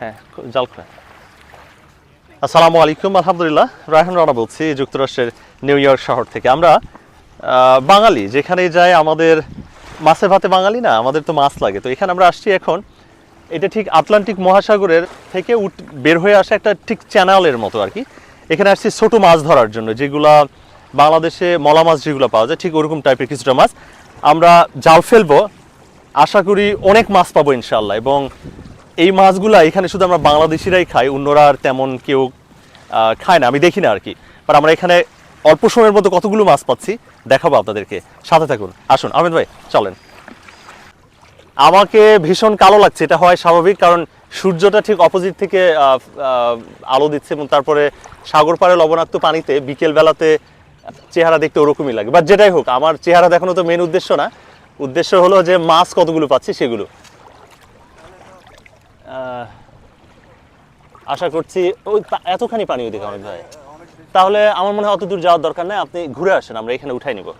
হ্যাঁ জাল খোলা। আসসালামু আলাইকুম, আলহামদুলিল্লাহ। রায়হান রানা বলছি, যুক্তরাষ্ট্রের নিউ ইয়র্ক শহর থেকে। আমরা বাঙালি, যেখানেই যাই আমাদের মাছে ভাতে বাঙালি না, আমাদের তো মাছ লাগে। তো এখানে আমরা আসছি এখন, এটা ঠিক আটলান্টিক মহাসাগরের থেকে উঠ, বের হয়ে আসা একটা ঠিক চ্যানেলের মতো আর কি। এখানে আসছি ছোটো মাছ ধরার জন্য, যেগুলা বাংলাদেশে মলা মাছ যেগুলো পাওয়া যায়, ঠিক ওরকম টাইপের কিছুটা মাছ। আমরা জাল ফেলব, আশা করি অনেক মাছ পাবো ইনশাল্লাহ এবং এই মাছগুলা এখানে শুধু আমরা বাংলাদেশিরাই খাই, অন্যরা আর তেমন কেউ খায় না, আমি দেখি না আর কি বাট আমরা এখানে অল্প সময়ের মধ্যে কতগুলো মাছ পাচ্ছি, দেখাবো আপনাদেরকে। সাথে থাকুন, আসুন। আহমেদ ভাই, চলেন। আমাকে ভীষণ কালো লাগছে, এটা হয় স্বাভাবিক, কারণ সূর্যটা ঠিক অপোজিট থেকে আলো দিচ্ছে এবং তারপরে সাগর পাড়ে লবণাক্ত পানিতে বিকেল বেলাতে চেহারা দেখতে ওরকমই লাগে। বা যেটাই হোক, আমার চেহারা দেখানো তো মেন উদ্দেশ্য না। উদ্দেশ্য হলো যে মাছ কতগুলো পাচ্ছি সেগুলো। আশা করছি ওই এতখানি পানি ওইদিকে অনেক ভাই। তাহলে আমার মনে হয় অত দূর যাওয়ার দরকার নেই আপনি ঘুরে আসেন আমরা এখানে উঠাই নিব।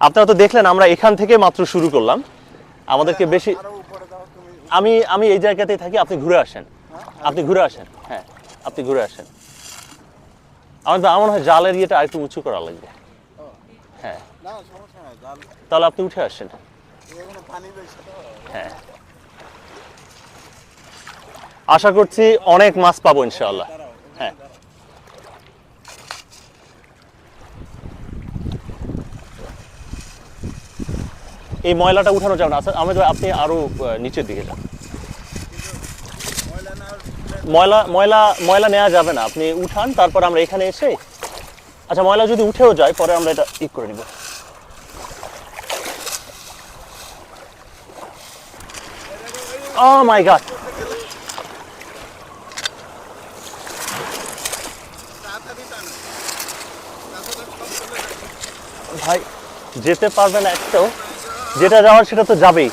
আপনারা তো দেখলেন আমরা এখান থেকে মাত্র শুরু করলাম। আমাদেরকে বেশি আমি আমি এই জায়গাতেই থাকি আপনি ঘুরে আসেন। আপনি ঘুরে আসেন হ্যাঁ আপনি ঘুরে আসেন। আমার তো- আমার মনে হয় জালের ইয়েটা আরেকটু উঁচু করা লাগবে। হ্যাঁ। তাহলে আপনি উঠে আসেন। হ্যাঁ। আশা করছি অনেক মাছ পাবো ইনশাআল্লাহ। হ্যাঁ। এই ময়লাটা উঠানো যাবে না। আচ্ছা আমি আপনি আরও নিচের দিকে যান। ময়লা ময়লা ময়লা নেওয়া যাবে না। আপনি উঠান, তারপর আমরা এখানে এসে আচ্ছা ময়লা যদি উঠেও যায়, পরে আমরা এটা ই করে নিব। ও মাই গড তাড়াতাড়ি টানো তাছাড়া সব চলে যাবে। ভাই, যেতে পারবে না একটাও। যেটা যাওয়ার সেটা তো যাবেই।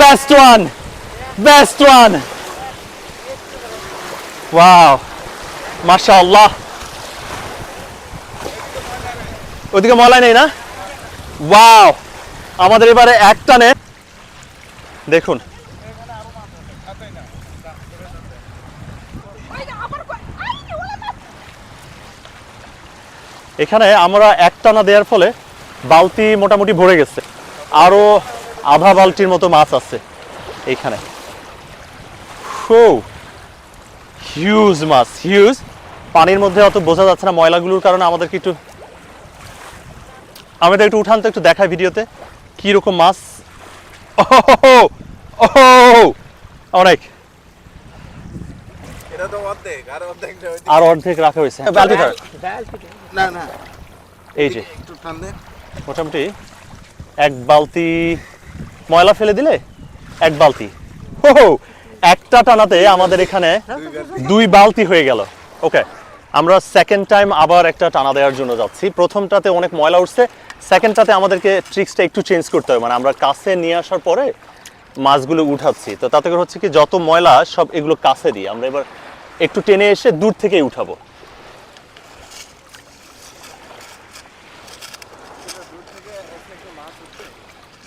Best one best one wow মাশাআল্লাহ। ওইদিকে ময়লা নেই না? ওয়াও আমাদের এবারে এক টানে। দেখুন এখানে আমরা একটানা দেওয়ার ফলে বালতি মোটামুটি ভরে গেছে। আরও আধা বালতির মতো মাছ আছে এইখানে হিউজ মাছ হিউজ পানির মধ্যে অত বোঝা যাচ্ছে না ময়লাগুলোর কারণে আমাদেরকে একটু আমাদের একটু উঠান তো একটু দেখায় ভিডিওতে। কি রকম মাছ ওহো ওহো অনেক। এটা তো অর্ধেক আর অর্ধেক রাখা হয়েছে। বালতি ধর। না না। এই যে। একটু টান দে মোটামুটি এক বালতি ময়লা ফেলে দিলে এক বালতি। হো একটা টানাতে আমাদের এখানে দুই বালতি হয়ে গেল। ওকে। আমরা সেকেন্ড টাইম আবার একটা টানা দেওয়ার জন্য যাচ্ছি। প্রথমটাতে অনেক ময়লা উঠছে। সেকেন্ডটাতে আমাদেরকে ট্রিক্সটা একটু চেঞ্জ করতে হবে। মানে আমরা কাছে নিয়ে আসার পরে মাছগুলো উঠাচ্ছি। তো তাতে করে হচ্ছে কি যত ময়লা সব এগুলো কাছে দিই। আমরা এবার একটু টেনে এসে দূর থেকেই উঠাবো।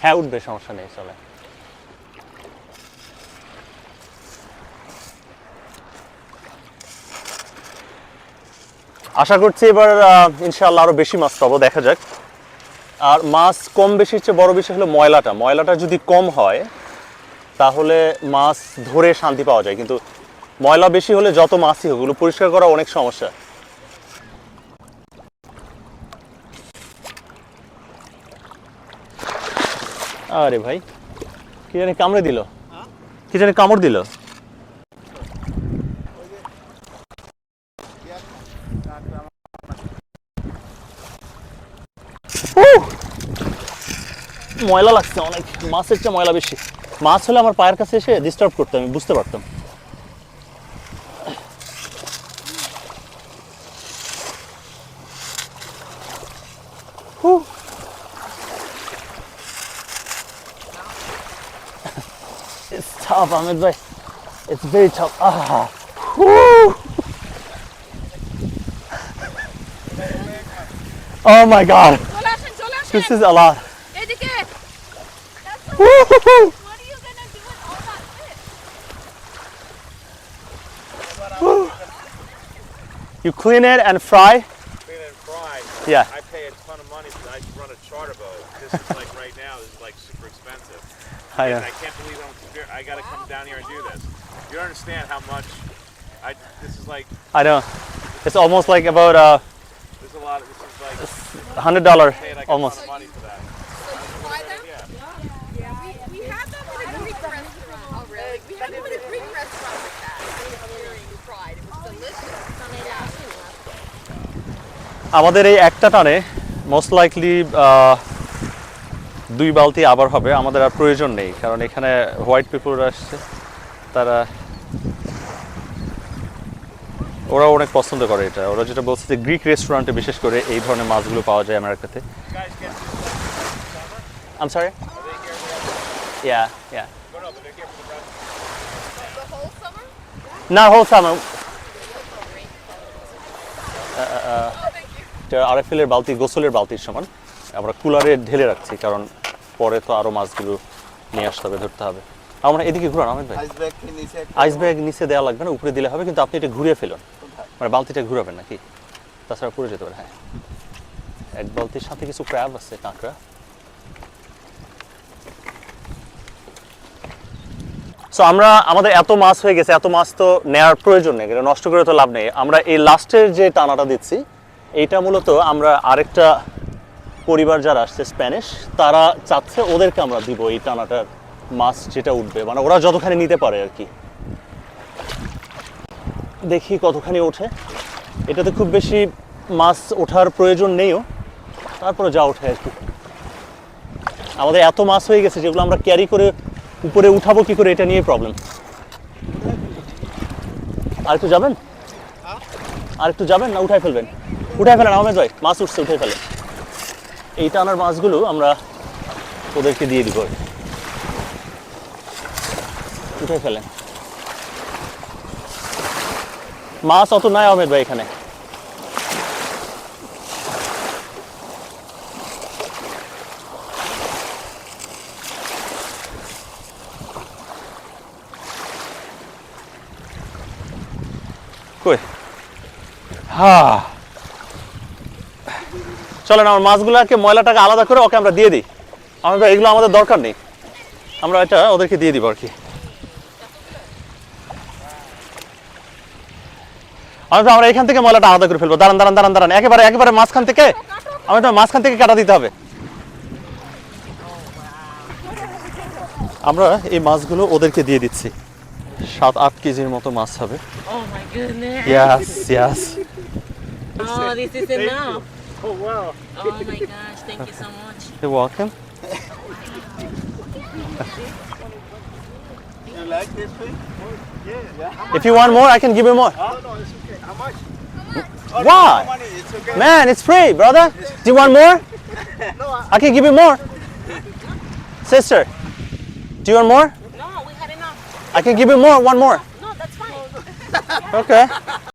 হ্যাঁ উঠবে সমস্যা নেই চলে। আশা করছি এবার আহ, ইনশাআল্লাহ আরও বেশি মাছ পাবো দেখা যাক। আর মাছ কম বেশির চেয়ে বড় বিষয় হলো ময়লাটা। ময়লাটা যদি কম হয় তাহলে মাছ ধরে শান্তি পাওয়া যায়। কিন্তু ময়লা বেশি হলে যত মাছই হোক, ওগুলো পরিষ্কার করা অনেক সমস্যা। আরে ভাই, কি জানি কামড়ে দিল। কি জানি কামড় দিল। ময়লা লাগছে অনেক, মাছের চেয়ে ময়লা বেশি। মাছ হলে আমার পায়ের কাছে এসে ডিস্টার্ব করতো, আমি বুঝতে পারতাম। tough. I mean, like, it's very tough. Ah, woo. Oh my God. This is a lot. You clean it and fry? Clean and fry. Yeah. I pay a ton of money because I run a charter boat. This is like right now, this is like super expensive. I, know. I can't believe I gotta come down here and do this. You don't understand how much I this is like I know. It's almost like about uh, there's a lot of this is like a hundred dollar paid like almost. a ton of money for that. Try them? Yeah. Yeah. We, we had them in a Greek restaurant. Oh, really? We had them in a Greek restaurant like that. We tried. It was delicious. আমাদের এই একটা টানে most likely দুই বালতি আবার হবে আমাদের আর প্রয়োজন নেই কারণ এখানে হোয়াইট পিপলরা আসছে তারা ওরা অনেক পছন্দ করে এটা। ওরা যেটা বলছে যে গ্রিক রেস্টুরেন্টে বিশেষ করে এই ধরনের মাছগুলো পাওয়া যায় আমেরিকাতে। The whole summer? না হোল সামার Oh. এটা বালতি গোসলের বালতির সমান। আমরা কুলারে ঢেলে রাখছি কারণ পরে তো আরও মাছগুলো নিয়ে আসতে হবে ধরতে হবে। আমরা এদিকে ঘুরান আহমেদ ভাই। আইস ব্যাগ নিচে দেওয়া লাগবে না উপরে দিলে হবে কিন্তু আপনি এটা ঘুরিয়ে ফেলুন। মানে বালতিটা ঘুরাবেন নাকি? তাছাড়া পড়ে যেতে পারে হ্যাঁ। এক বালতির সাথে কিছু ক্র্যাব আছে কাঁকড়া। সো আমরা আমাদের এত মাছ হয়ে গেছে এত মাছ তো নেওয়ার প্রয়োজন নেই নষ্ট করে তো লাভ নেই। আমরা এই লাস্টের যে টানাটা দিচ্ছি এইটা মূলত আমরা আরেকটা পরিবার যারা আসছে স্প্যানিশ তারা চাচ্ছে ওদেরকে আমরা দিব এই টানাটার মাছ যেটা উঠবে। মানে ওরা যতখানি নিতে পারে আর কি। দেখি কতখানি ওঠে। এটাতে খুব বেশি মাছ ওঠার প্রয়োজন নেইও। তারপরে যা ওঠে আর কি। আমাদের এত মাছ হয়ে গেছে যেগুলো আমরা ক্যারি করে উপরে উঠাবো কি করে এটা নিয়ে প্রবলেম আর একটু যাবেন? আর একটু যাবেন না? উঠাই ফেলবেন। উঠাই ফেলেন আহমেদ ভাই মাছ উঠছে উঠাই ফেলেন। এই টানার মাছগুলো আমরা ওদেরকে দিয়ে দিব। উঠাই ফেলেন। মাছ অত নাই আহমেদ ভাই এখানে। কই? হা চলেন আমার মাছগুলোকে ময়লাটাকে আলাদা করে ওকে আমরা দিয়ে দিই। আমার এগুলো আমাদের দরকার নেই। আমরা এটা ওদেরকে দিয়ে দিব আর কি। আমি তো আমরা এখান থেকে ময়লাটা আলাদা করে ফেলব। দাঁড়ান দাঁড়ান দাঁড়ান দাঁড়ান। একেবারে একেবারে মাঝখান থেকে। আমি তো মাঝখান থেকে কাটা দিতে হবে। আমরা এই মাছগুলো ওদেরকে দিয়ে দিচ্ছি। সাত আট কেজির মতো মাছ হবে। Oh. Yes yes Oh, this is enough. Oh wow. Oh my gosh, thank you so much. You're welcome. You like this fish? If you want more, I can give you more. No, no, it's okay. How much? Oh, Why? No money. It's okay. Man, it's free, brother. Do you want more? No, I can give you more. Sister, do you want more? No, we had enough. I can give you more. One more. No, that's fine. Okay.